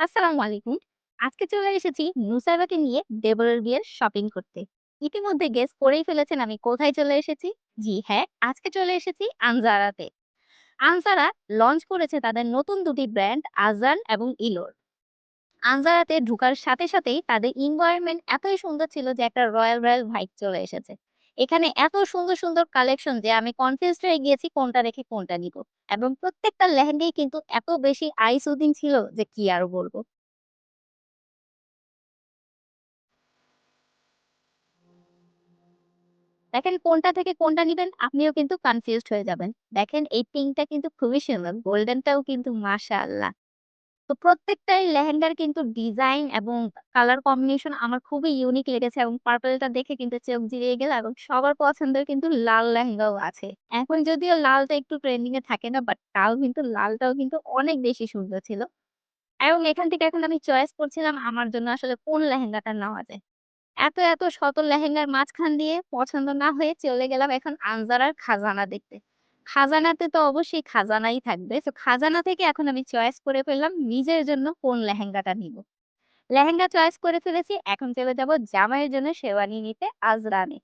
আসসালামু আলাইকুম। আজকে চলে এসেছি নুসাইবাকে নিয়ে দেবরের বিয়ের শপিং করতে। ইতিমধ্যে গেস করেই ফেলেছেন আমি কোথায় চলে এসেছি? জি হ্যাঁ, আজকে চলে এসেছি আনজারাতে। আনজারা লঞ্চ করেছে তাদের নতুন দুটি ব্র্যান্ড আজান এবং ইলোর। আনজারাতে ঢুকার সাথে সাথেই তাদের এনভায়রনমেন্ট এতই সুন্দর ছিল যে একটা রয়্যাল, রয়্যাল ভাইব চলে এসেছে। এখানে এত সুন্দর, সুন্দর কালেকশন যে আমি কনফিউজ হয়ে গিয়েছি কোনটা রেখে কোনটা নিব এবং প্রত্যেকটা লেহেঙ্গাই কিন্তু এত বেশি আই সুদিং ছিল যে কি আর বলব। দেখেন কোনটা থেকে কোনটা নিবেন আপনিও কিন্তু কনফিউজড হয়ে যাবেন। দেখেন এই পিঙ্কটা কিন্তু খুবই সুন্দর। গোল্ডেনটাও কিন্তু মাশাআল্লাহ। তো প্রত্যেকটাই লেহেঙ্গার কিন্তু ডিজাইন এবং কালার কম্বিনেশন আমার খুবই ইউনিক লেগেছে এবং পার্পলটা দেখে কিন্তু চোখ জুড়িয়ে গেল এবং সবার পছন্দের কিন্তু লাল লেহেঙ্গাও আছে। এখন যদিও লালটা একটু ট্রেন্ডিং এ থাকে না বাট তাও কিন্তু লালটাও কিন্তু অনেক বেশি সুন্দর ছিল। এবং এখান থেকে এখন আমি চয়েস করছিলাম আমার জন্য আসলে কোন লেহেঙ্গাটা নেওয়া যায়। এত, এত শত লেহেঙ্গার মাঝখান দিয়ে পছন্দ না হয়ে চলে গেলাম এখন আনজারার খাজানা দেখতে। খাজানাতে তো অবশ্যই খাজানাই থাকবে। তো খাজানা থেকে এখন আমি চয়েস করে ফেললাম নিজের জন্য কোন লেহেঙ্গাটা নিবো। লেহেঙ্গা চয়েস করে ফেলেছি। এখন চলে যাব জামাইয়ের জন্য শেরওয়ানি নিতে আজরানে।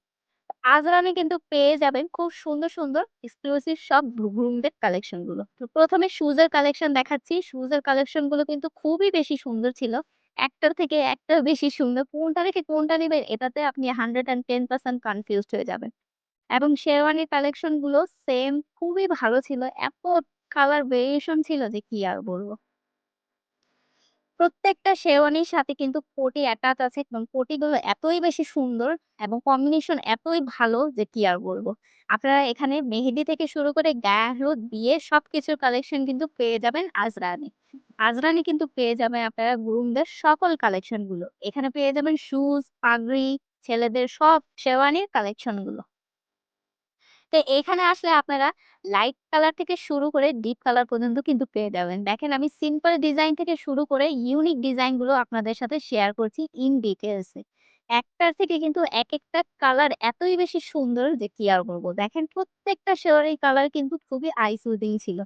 আজরানে কিন্তু পেয়ে যাবেন খুব সুন্দর, সুন্দর এক্সক্লুসিভ সব গ্রুমদের কালেকশনগুলো। তো ১ম এ শুজ এর কালেকশন দেখাচ্ছি। শুজ এর কালেকশনগুলো কিন্তু খুবই বেশি সুন্দর ছিল। একটার থেকে একটা বেশি সুন্দর। কোনটা রেখে কোনটা নিবেন এটাতে আপনি 110% কনফিউজড হয়ে যাবেন। এবং শেরওয়ানির কালেকশনগুলো সেম খুবই ভালো ছিল। এত কালার ভেরিয়েশন ছিল যে কি আর বলব প্রত্যেকটা শেরওয়ানির সাথে কিন্তু কোটি অ্যাটাচ আছে এবং কোটিগুলো এতই বেশি সুন্দর এবং কম্বিনেশন এতই ভালো যে কি আর বলব আপনারা এখানে মেহেদি থেকে শুরু করে গায়ে হলুদ, বিয়ে সবকিছুর কালেকশন কিন্তু পেয়ে যাবেন আজরানে। আজরানে কিন্তু পেয়ে যাবেন আপনারা গ্রুমদের সকল কালেকশনগুলো। এখানে পেয়ে যাবেন শুজ, পাগড়ি, ছেলেদের সব শেরওয়ানির কালেকশনগুলো। তো এখানে আসলে আপনারা লাইট কালার থেকে শুরু করে ডিপ কালার পর্যন্ত কিন্তু পেয়ে যাবেন। দেখেন আমি সিম্পল ডিজাইন থেকে শুরু করে ইউনিক ডিজাইনগুলো আপনাদের সাথে শেয়ার করছি ইন ডিটেলস। একটার থেকে কিন্তু এক একটা কালার এতই বেশি সুন্দর যে কি আর বলব দেখেন প্রত্যেকটা শেয়ার এই কালার কিন্তু খুবই আই সুদিং ছিল।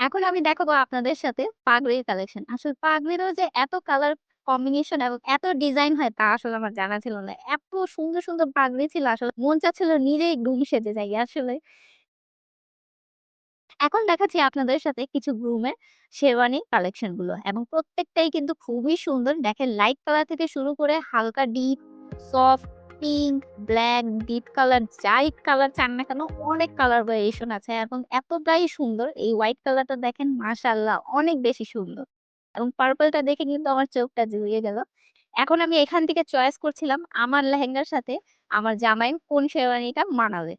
এখন আমি দেখাবো আপনাদের সাথে পাগড়ির কালেকশন। আসলে পাগড়িরও যে এত কালার কম্বিনেশন এবং এত ডিজাইন হয় তা আসলে আমার জানা ছিল না। এত সুন্দর, সুন্দর পাগড়ি ছিল আসলে মন চাচ্ছিল নিজেই গ্রুম সেজে যাই আসলে। এখন দেখাচ্ছি আপনাদের সাথে কিছু গ্রুমের শেরওয়ানি কালেকশনগুলো এবং প্রত্যেকটাই কিন্তু খুবই সুন্দর। দেখেন লাইট কালার থেকে শুরু করে হালকা deep, soft, pink, black deep colour যাই কালার চান না কেন অনেক কালার ভেরিয়েশন আছে এবং এতটাই সুন্দর। এই হোয়াইট কালারটা দেখেন মাশাআল্লাহ অনেক বেশি সুন্দর। এবং পার্পলটা দেখে কিন্তু আমার চোখটা জুড়িয়ে গেল। এখন আমি এখান থেকে চয়েস করছিলাম আমার লেহেঙ্গার সাথে আমার জামাই কোন শেরওয়ানিটা মানাবে।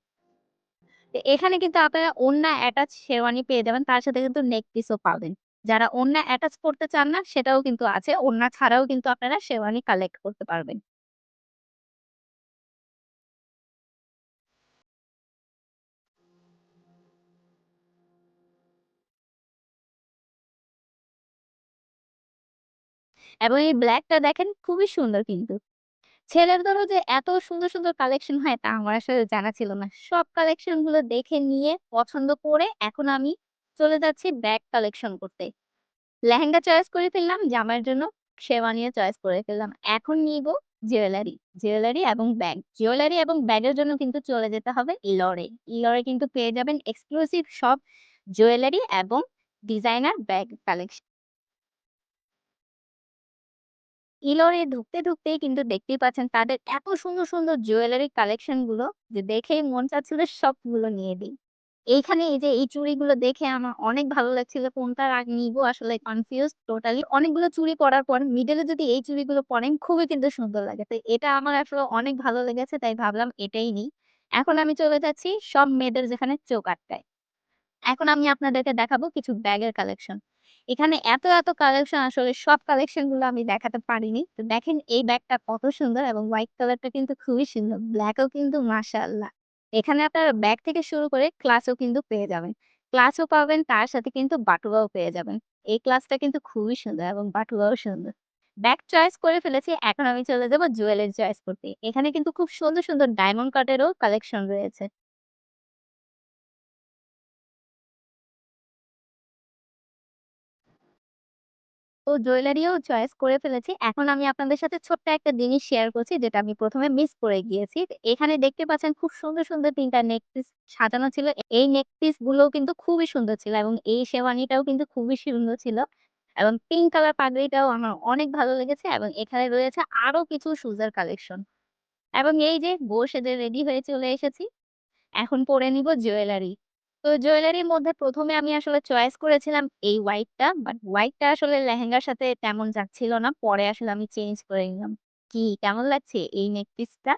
এখানে কিন্তু আপনারা ওড়না অ্যাটাচ শেরওয়ানি পেয়ে যাবেন। তার সাথে কিন্তু নেক পিসও পাবেন। যারা ওড়না অ্যাটাচ করতে চান না সেটাও কিন্তু আছে। ওড়না ছাড়াও কিন্তু আপনারা শেরওয়ানি কালেক্ট করতে পারবেন। এবং এই ব্লাকটা দেখেন খুবই সুন্দর কিন্তু। ছেলেদেরও যে এত সুন্দর, সুন্দর কালেকশন হয় তা আমার আসলে জানা ছিল না। সব কালেকশনগুলো দেখে নিয়ে পছন্দ করে এখন আমি চলে যাচ্ছি ব্যাগ কালেকশন করতে। লেহেঙ্গা চয়েস করে ফেললাম, জামার জন্য শেরওয়ানিও চয়েস করে ফেললাম। এখন নিবো জুয়েলারি, জুয়েলারি এবং ব্যাগ। জুয়েলারি এবং ব্যাগের জন্য কিন্তু চলে যেতে হবে ইলরে। ইলরে কিন্তু পেয়ে যাবেন এক্সক্লুসিভ সব জুয়েলারি এবং ডিজাইনার ব্যাগ কালেকশন। ইলরে ঢুকতে, ঢুকতেই কিন্তু দেখতেই পাচ্ছেন তাদের এত সুন্দর, সুন্দর জুয়েলারি কালেকশনগুলো যে দেখেই মন চাচ্ছিল সবগুলো নিয়ে দিই। এইখানে এই যে এই চুড়িগুলো দেখে আমার অনেক ভালো লাগছিল। কোনটা নিবো আসলে কনফিউজ টোটালি। অনেকগুলো চুড়ি পরার পর মিডল যদি এই চুড়িগুলো পরেন খুবই কিন্তু সুন্দর লাগে। তো এটা আমার আসলে অনেক ভালো লেগেছে তাই ভাবলাম এটাই নিই। এখন আমি চলে যাচ্ছি সব মেয়েদের যেখানে চোখ আটকায়। এখন আমি আপনাদেরকে দেখাবো কিছু ব্যাগের কালেকশন। এখানে এত, এত কালেকশন আসলে সব কালেকশনগুলো আমি দেখাতে পারিনি। তো দেখেন এই ব্যাগটা কত সুন্দর এবং হোয়াইট কালারটা কিন্তু খুবই সুন্দর। ব্লাক ও কিন্তু মাশাআল্লাহ। এখানে আপনারা ব্যাগ থেকে শুরু করে ক্লাচও কিন্তু পেয়ে যাবেন। ক্লাচও পাবেন তার সাথে কিন্তু বাটুয়াও পেয়ে যাবেন। এই ক্লাসটা কিন্তু খুবই সুন্দর এবং বাটুয়াও সুন্দর। ব্যাগ চয়েস করে ফেলেছি। এখন আমি চলে যাব জুয়েলারি চয়েস করতে। এখানে কিন্তু খুব সুন্দর, সুন্দর ডায়মন্ড কাটেরও কালেকশন রয়েছে। তো জুয়েলারিও চয়েস করে ফেলেছি। এখন আমি আপনাদের সাথে ছোট্ট একটা জিনিস শেয়ার করছি যেটা আমি ১ম এ মিস করে গিয়েছি। এখানে দেখতে পাচ্ছেন খুব সুন্দর, সুন্দর ৩ টা সাজানো ছিল। এই নেক পিস গুলোও কিন্তু খুবই সুন্দর ছিল এবং এই শেরওয়ানিটাও কিন্তু খুবই সুন্দর ছিল। এবং পিঙ্ক কালার পাগড়িটাও আমার অনেক ভালো লেগেছে এবং এখানে রয়েছে আরও কিছু শুজের কালেকশন। এবং এই যে বউ সেজে রেডি হয়ে চলে এসেছি। এখন পরে নিব জুয়েলারি। তো জুয়েলারির মধ্যে ১ম এ আমি আসলে চয়েস করেছিলাম এই হোয়াইটটা। বাট হোয়াইটটা আসলে লেহেঙ্গার সাথে তেমন যাচ্ছিল না। পরে আসলে আমি চেঞ্জ করে নিলাম। কি, কেমন লাগছে এই নেক পিসটা?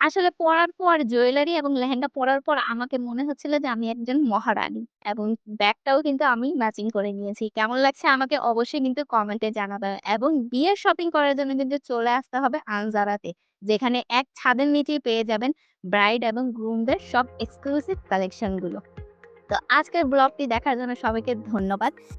আসলে পরার পর জুয়েলারি এবং লেহেঙ্গা পরার পর আমাকে মনে হচ্ছিল যে আমি একজন মহারানী এবং ব্যাগটাও কিন্তু আমি ম্যাচিং করে নিয়েছি। কেমন লাগছে আমাকে অবশ্যই কিন্তু কমেন্টে জানাবেন এবং বিয়ের শপিং করার জন্য কিন্তু চলে আসতে হবে আনজারাতে। যেখানে এক ছাদের নিচেই পেয়ে যাবেন ব্রাইড এবং গ্রুমদের সব এক্সক্লুসিভ কালেকশনগুলো তো আজকের ব্লগটি দেখার জন্য সবাইকে ধন্যবাদ।